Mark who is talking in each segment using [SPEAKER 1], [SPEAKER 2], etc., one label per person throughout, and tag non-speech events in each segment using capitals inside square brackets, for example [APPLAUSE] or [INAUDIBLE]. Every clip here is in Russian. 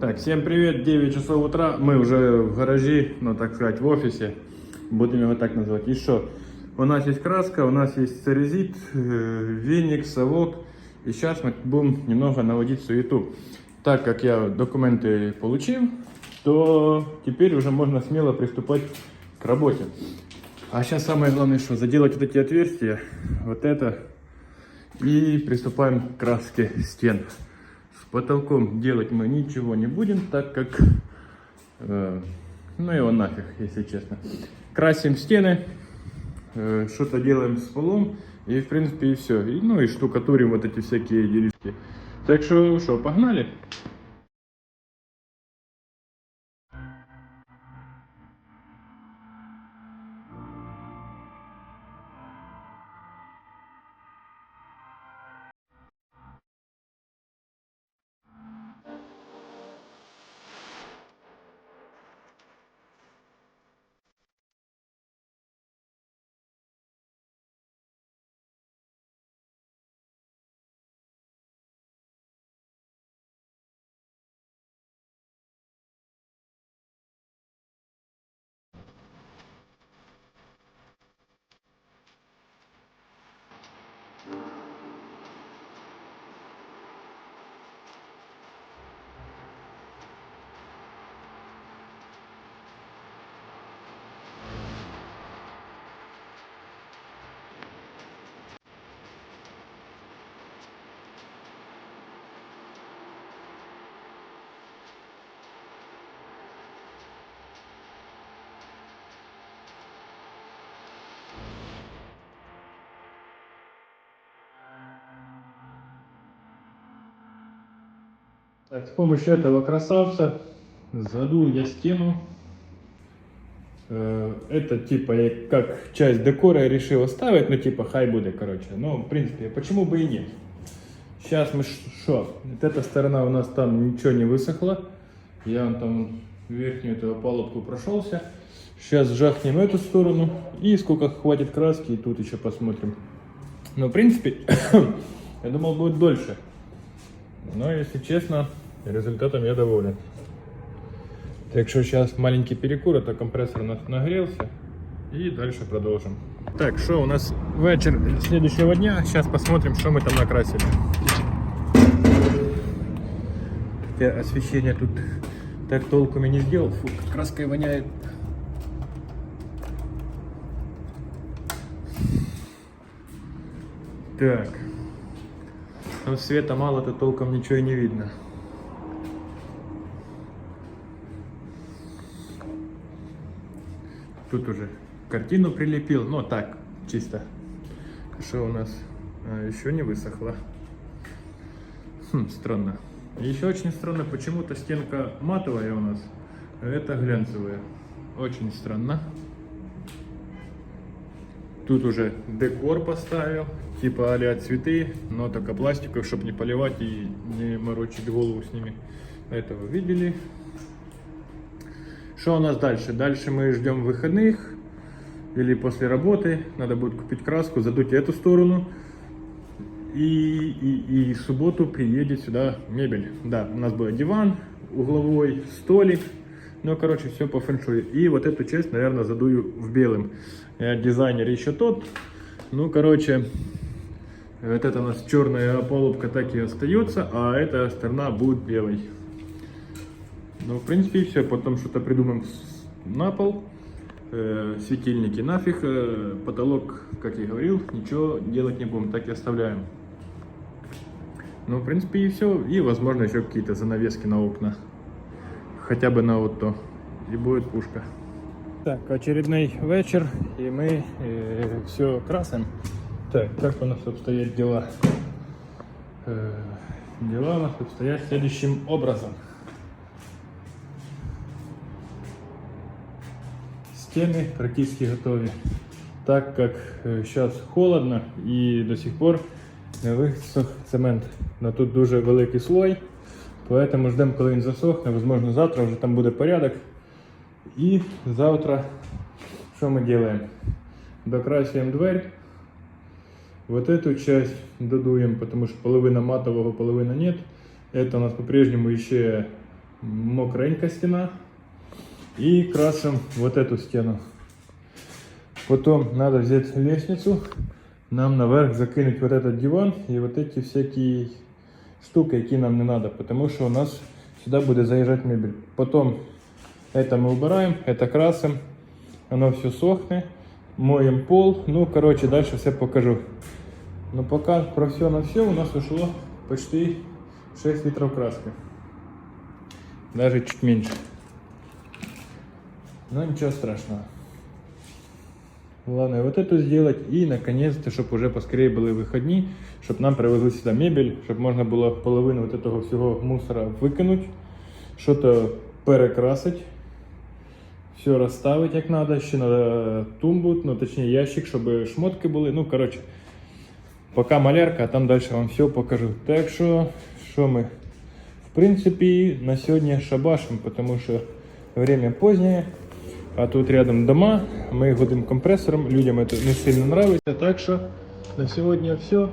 [SPEAKER 1] Так, всем привет, 9 часов утра, мы уже в гаражі, ну так сказать, в офисе, будем его так называть. И что, у нас есть краска, у нас есть церезит, э, веник, совок, и сейчас мы будем немного наводить суету. Так как я документы получил, то теперь уже можно смело приступать к работе. А сейчас самое главное, что заделать вот эти отверстия, вот это, и приступаем к краске стен. Потолком делать мы ничего не будем, так как, э, ну его нафиг, если честно. Красим стены, э, что-то делаем с полом, и в принципе и все. И, ну и штукатурим вот эти всякие делишки. Так что, что, погнали? Так, с помощью этого красавца задул я стену. Э, Это типа я как часть декора я решил оставить, ну типа хай будет, короче. Но в принципе, почему бы и нет. Сейчас мы что? Вот эта сторона у нас там ничего не высохло. Я вон там верхнюю эту опалубку прошелся. Сейчас жахнем эту сторону и сколько хватит краски, и тут еще посмотрим. Но в принципе, [COUGHS] я думал будет дольше. Но, если честно, результатом я доволен. Так что сейчас маленький перекур, это компрессор у нас нагрелся. И дальше продолжим. Так, что у нас вечер следующего дня. Сейчас посмотрим, что мы там накрасили. Я освещение тут так толком и не сделал. Фу, краской воняет. Так. Ну, света мало, то толком ничего и не видно. Тут уже картину прилепил, но так, чисто. Что у нас а, еще не высохло? Хм, странно. Еще очень странно, почему-то стенка матовая у нас, а это глянцевая. Очень странно. Тут уже декор поставил, типа а цветы, но только пластиковый, чтобы не поливать и не морочить голову с ними. Это вы видели. Что у нас дальше? Дальше мы ждем выходных или после работы. Надо будет купить краску, задуть эту сторону. И, и, и субботу приедет сюда мебель. Да, у нас будет диван угловой, столик. Ну, короче, все по фэншую. И вот эту часть, наверное, задую в белым. Я дизайнер еще тот. Ну, короче, вот это у нас черная опалубка так и остается, а эта сторона будет белой. Ну, в принципе, и все. Потом что-то придумаем на пол. Э, светильники нафиг. Э, потолок, как я говорил, ничего делать не будем. Так и оставляем. Ну, в принципе, и все. И, возможно, еще какие-то занавески на окна. Хотя бы на вот то. И будет пушка. Так, очередной вечер, и мы все красим. Так, как у нас обстоят дела? Э, дела у нас обстоят следующим образом. Стены практически готовы. Так как сейчас холодно і до сих пор не висох цемент. Но тут дуже великий слой, поэтому ждемо, коли він засохне. Возможно, завтра вже там буде порядок. І завтра що ми делаем? Докрасиваем дверь. Вот эту часть додуем, потому что половина матового, половина нет. Это у нас по-прежнему еще мокренькая стена. И красим вот эту стену. Потом надо взять лестницу, нам наверх закинуть вот этот диван и вот эти всякие штуки, які нам не надо, потому что у нас сюда будет заезжать мебель. Потом это мы убираем, это красим, оно все сохнет, моем пол, ну короче дальше все покажу. Но пока про все на все у нас ушло почти 6 литров краски. Даже чуть меньше. Но ничего страшного. Главное вот эту сделать и наконец-то, чтобы уже поскорее были выходні, щоб нам привезли сюди мебель, щоб можна було половину вот этого всього мусора викинути, що-то перекрасити, все розставити як треба, ще треба тумбу, ну точніше ящик, щоб шмотки були. Ну, коротше, поки малярка, а там далі вам все покажу. Так що, що ми? В принципе, на сегодня шабашим, потому что время позднее, а тут рядом дома, мы годим компрессором, людям это не сильно нравится, так что на сегодня все.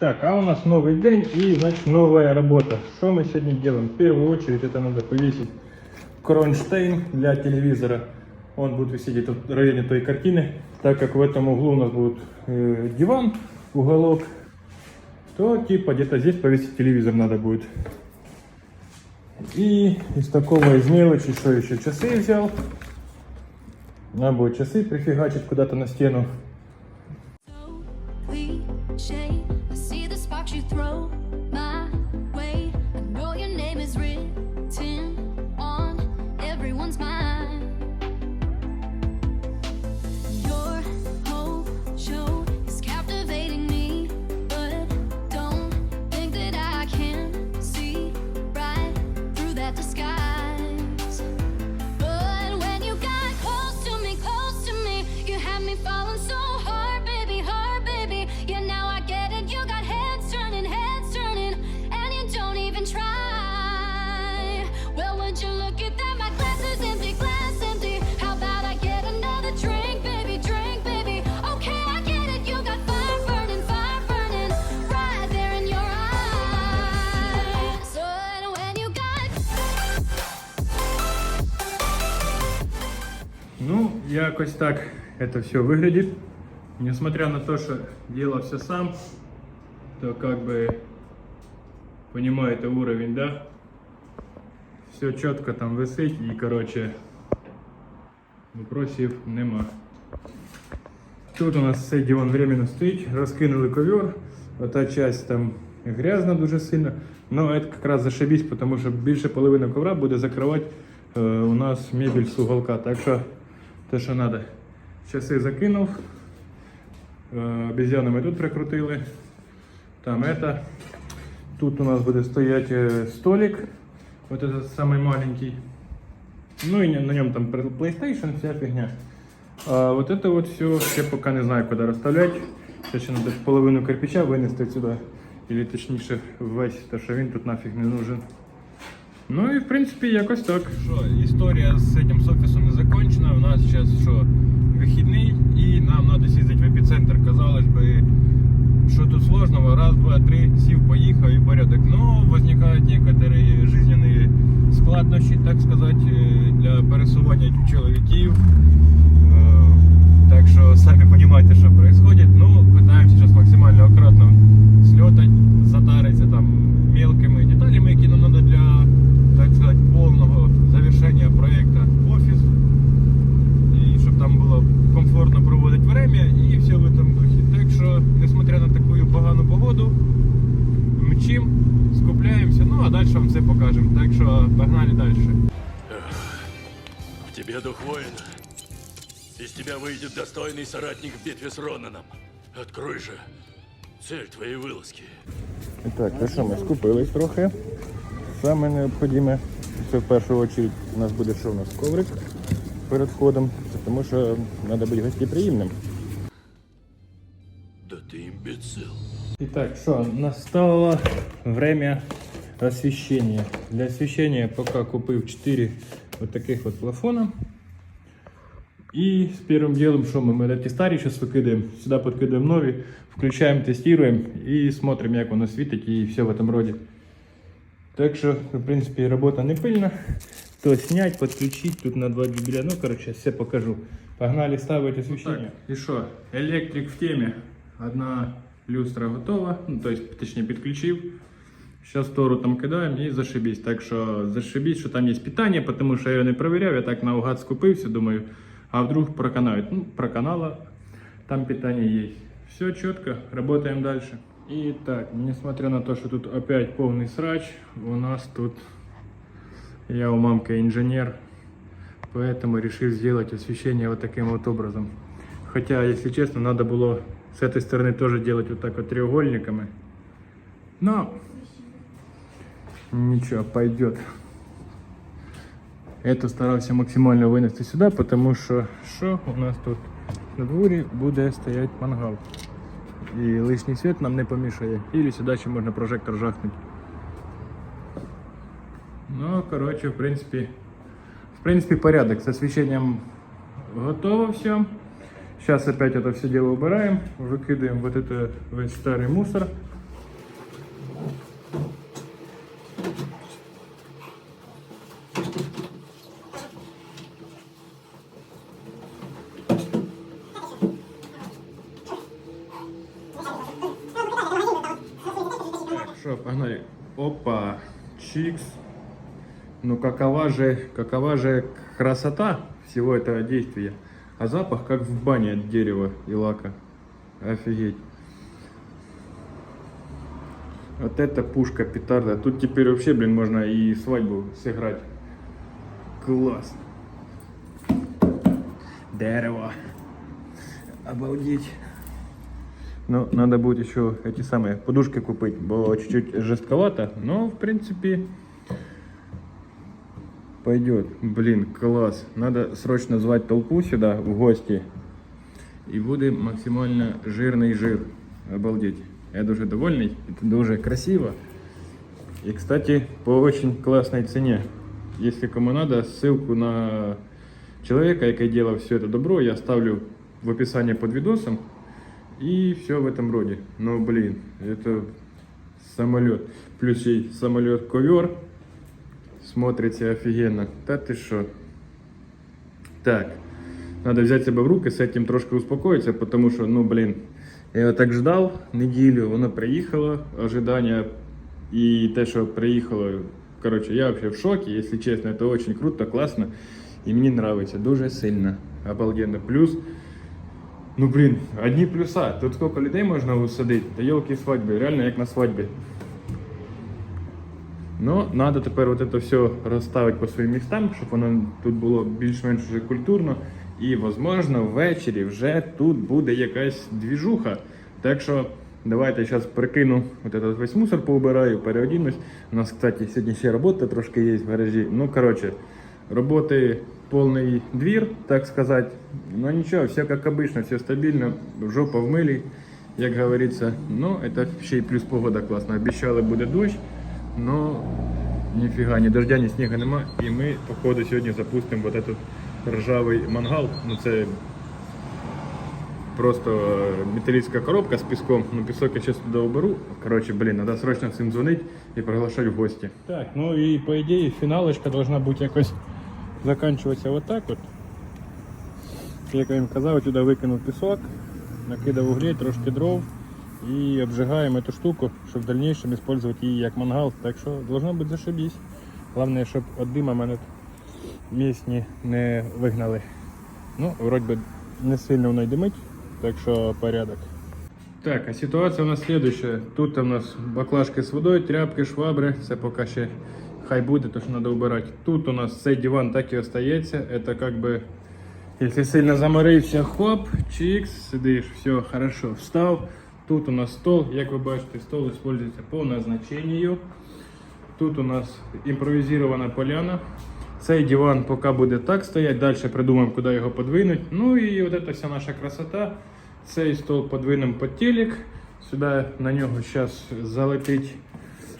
[SPEAKER 1] Так, а у нас новый день и, значит, новая работа. Что мы сегодня делаем? В первую очередь это надо повесить кронштейн для телевизора. Он будет висеть в районе той картины. Так как в этом углу у нас будет э, диван, уголок, то типа где-то здесь повесить телевизор надо будет. И из такого из мелочи, что еще часы взял. Надо будет часы прифигачить куда-то на стену. якось так это все выглядит. Несмотря на то, что делал все сам, то как бы понимаете уровень, да? Все четко там висить і короче вопросів нема. Тут у нас цей диван временно стоїть, розкинули ковер. Ота часть там грязна дуже сильно. Но это как раз зашибись, потому що більше половини ковра буде закривати е, у нас мебель з уголка. Так що те, що треба. Часи закинув. Е, Обезьяни ми тут прикрутили. Там это. Тут у нас буде стояти е, столик. Вот этот самый маленький. Ну и на нем там PlayStation, вся фигня. А вот это вот все, я пока не знаю, куда расставлять. Сейчас ще надо половину кирпича винести сюда. Или точніше весь, то що він тут нафіг не нужен. Ну і в принципі якось так. Що, історія з цим з офісом не закончена. У нас зараз що, вихідний і нам треба з'їздити в епіцентр. Казалось би, що тут сложного, раз, два, три, сів, поїхав і порядок. Но возникают некоторые жизненные складнощі, так сказати, е, для пересування чоловіків. Е, Так що самі розумієте, що відбувається. Ну, питаємося зараз максимально акуратно сльотати, затаритися там мелкими деталями, які нам треба для, так сказати, повного завершення проєкту офіс. І щоб там було комфортно проводити время і все в этом духі. Так що, несмотря на таку погану погоду, кричим, скупляємося, ну а далі вам все покажемо. Так що погнали далі.
[SPEAKER 2] В тебе дух воина. Из тебя выйдет достойный соратник в битве с Ронаном. Открой же цель твоей вылазки.
[SPEAKER 1] І так, ну що, ми скупились трохи. Саме необхідне, це в першу очередь у нас буде що у нас коврик перед входом, тому що треба бути гостеприємним.
[SPEAKER 2] Да ты имбецил.
[SPEAKER 1] Итак, что, настало время освещения. Для освещения пока купил 4 вот таких вот плафона. И с первым делом, что мы, мы эти старые сейчас выкидываем, сюда подкидываем новые, включаем, тестируем и смотрим, как оно светит и все в этом роде. Так что, в принципе, работа не пыльна. То снять, подключить, тут на два дюбеля, ну, короче, все покажу. Погнали ставить освещение. и что, электрик в теме. Одна люстра готова, ну, то есть, точнее, підключив. Сейчас тору там кидаємо і зашибісь. Так що зашибісь, що там є питання, тому що я його не перевіряв, я так наугад скупився, думаю, а вдруг проканають. Ну, проканало, там питання є. Все чітко, работаем дальше. І так, несмотря на то, що тут опять повний срач, у нас тут я у мамки инженер, поэтому решил сделать освещение вот таким вот образом. Хотя, если честно, надо было с этой стороны тоже делать вот так вот треугольниками. Но ничего, пойдет. Это старался максимально вынести сюда, потому что что у нас тут на дворі буде стоять мангал І лишній світ нам не помішає. Или сюди ще можна прожектор жахнути. Ну, короче, в принципе, в принципе, порядок. С освещением готово все. Сейчас опять это все дело убираем, выкидываем вот это весь старый мусор. Какова же, какова же красота всего этого действия. А запах как в бане от дерева и лака. Офигеть. Вот это пушка петарда. Тут теперь вообще, блин, можно и свадьбу сыграть. Класс. Дерево. Обалдеть. Ну, надо будет еще эти самые подушки купить. Было чуть-чуть жестковато, но в принципе пойдет. Блин, класс. Надо срочно звать толпу сюда в гости. И буде максимально жирный жир. Обалдеть. Я дуже довольный. Это дуже красиво. И, кстати, по очень классной цене. Если кому надо, ссылку на человека, який делал все это добро, я оставлю в описании под видосом. И все в этом роде. Но, блин, это самолет. Плюс еще и самолет ковер. Смотрите офигенно. Да ты что? Так. Надо взять себя в руки, с этим трошки успокоиться, потому что, ну, блин, я его так ждал неделю, воно приїхало, ожидання і те, що приїхало, короче, я вообще в шоке, если честно, это очень круто, классно, и мне нравится, дуже сильно, обалденно. Плюс, ну, блин, одни плюса, тут сколько людей можна усадити, та елки свадьби, реально як на свадьбі. Ну, треба тепер от це все розставити по своїм містам, щоб воно тут було більш-менш вже культурно. І, можливо, ввечері вже тут буде якась двіжуха. Так що давайте я зараз прикину от этот весь мусор поубираю, переодінусь. У нас, кстати, сьогодні ще робота трошки є в гаражі. Ну, коротше, роботи повний двір, так сказати. Ну нічого, все як обычно, все стабільно, жопа в милі, як говориться. Ну, це ще й плюс погода класна. Обіцяли буде дощ. Но нифига, ни дождя, ни снега нема. І ми, походу, сьогодні запустимо вот этот ржавий мангал. Ну це просто е, металлическая коробка з піском. Ну пісок я зараз туди уберу. Короче, блін, треба срочно всім дзвонити і приглашати в гості. Так, ну і по ідеї фіналочка должна бути якось закінчуватися вот так от. Як я їм казав, туди викинув пісок, накидав углей, трошки дров и обжигаем эту штуку, чтобы в дальнейшем использовать ее как мангал. Так что должно быть зашибись. Главное, щоб от дима мене місні не вигнали. Ну, вроді би не сильно воно й димить, так що порядок. Так, а ситуація у нас следующая. Тут у нас баклажки з водою, тряпки, швабри. Це поки ще хай буде, то що треба убирати. Тут у нас цей диван так і остається. Это как бы, якщо сильно заморився, хоп, чикс, сидиш, все, хорошо, встав. Тут у нас стол, як ви бачите, стол использується по назначенню. Тут у нас імпровізована поляна. Цей диван поки буде так стояти, далі придумаємо, куди його подвинути. Ну і от ця вся наша красота. Цей стол подвинемо під телек. Сюди на нього зараз залетить.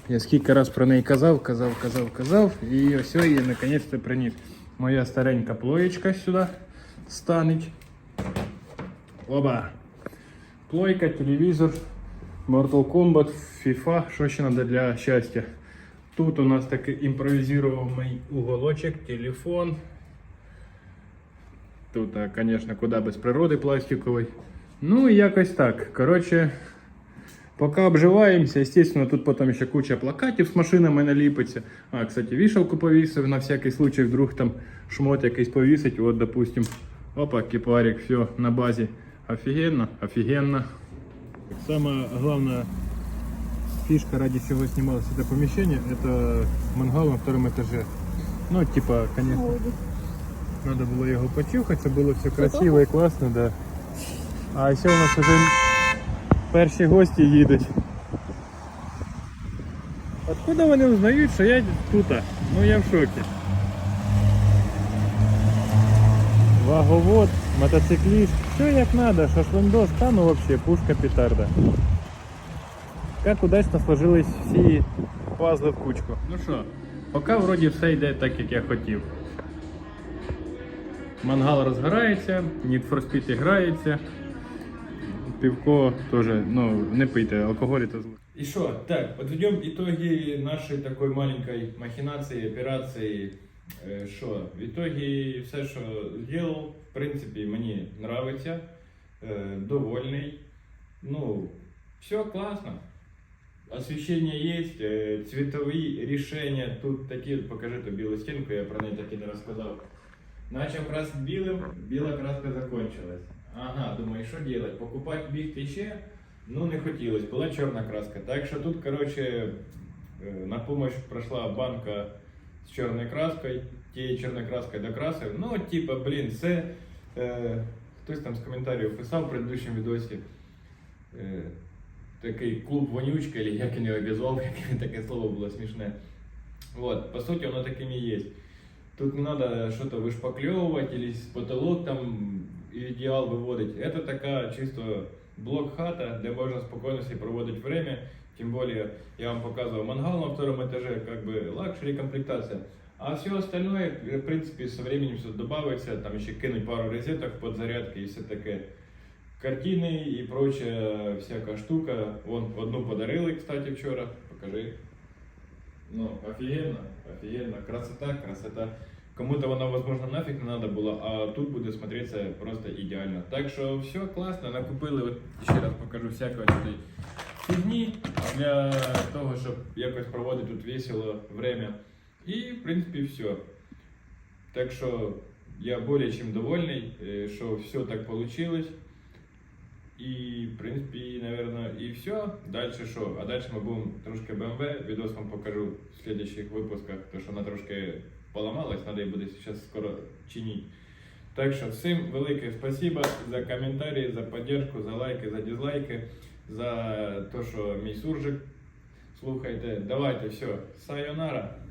[SPEAKER 1] Я скільки раз про неї казав, казав, казав, казав. І ось її наконець-то приніс. Моя старенька плоєчка сюди станеть. Оба. Плойка, телевізор, Mortal Kombat, FIFA, що ще треба для щастя. Тут у нас такий імпровізований уголочок, телефон. Тут, звісно, куди без природи пластиковий. Ну і якось так. Коротше, поки обживаємося, звісно, тут потім ще куча плакатів з машинами наліпиться. А, кстати, вішалку повісив на всякий случай, вдруг там шмот якийсь повісить. От, допустим, опа, кипарик, все, на базі. Офігенно, офігенно. Самая главная фишка, ради чего снималось это помещение, это мангал на втором этаже. Ну, типа, конечно, надо было его почухать, це було все красиво і класно, да. А ще у нас вже перші гості їдуть. Откуда вони узнають, що я тут? Ну я в шокі. Ваговод, мотоциклист, все як надо, шашлындос, та ну вообще пушка петарда. Как удачно сложились всі пазли в кучку. Ну що, поки вроді все йде так, як я хотів. Мангал розгорається, Need for Speed грається. Пивко теж, ну, не пийте, алкоголь це зло. І що, так, подведем итоги нашої такої маленької махінації, операції. Е, Що, в итоге все, що зробив, в принципі, мені нравиться, е, довольний. Ну, все классно. Освещение есть, э, цветовые решения. Тут такие, покажи ту белую стенку, я про нее так и не рассказал. Начал красить белым, белая краска закончилась. Ага, думаю, що делать? Покупать бігти ще? Ну, не хотілося, була чорна краска. Так що тут, короче, е, на помощь прийшла банка з чорною краскою, тією чорною краскою докрасив. Ну, типа, блін, це е, хтось там з коментарів писав в предыдущому відосі. Е, такий клуб вонючка, или як він його обізвав, яке таке слово було смішне. Вот, по суті, воно таким і є. Тут не надо что-то вышпаклевывать или с потолок там идеал выводить. Это такая чисто блок-хата, где можно спокойно себе проводить время. Тем более, я вам показывал мангал на втором этаже, как бы лакшери комплектация. А все остальное, в принципе, со временем все добавится. Там еще кинуть пару розеток под зарядки и все такое. Картины и прочая всякая штука. Вон, одну подарили, кстати, вчера. Покажи. Ну, офигенно, офигенно. Красота, красота. Кому-то она, возможно, нафиг не надо было, а тут будет смотреться просто идеально. Так что все классно, накупили, от ще раз покажу всякої фігні для того, щоб якось проводити тут весело время. І, в принципі, все. Так що я более чем довольний, е, що все так получилось. І, в принципі, наверное, і все. Дальше що? А дальше ми будемо трошки BMW. Відос вам покажу в следующих випусках, тому що вона трошки поламалась, треба її буде зараз скоро чинити. Так що всім велике спасибо за коментарі, за поддержку, за лайки, за дизлайки, за те, що мій суржик слухайте. Давайте, все, сайонара.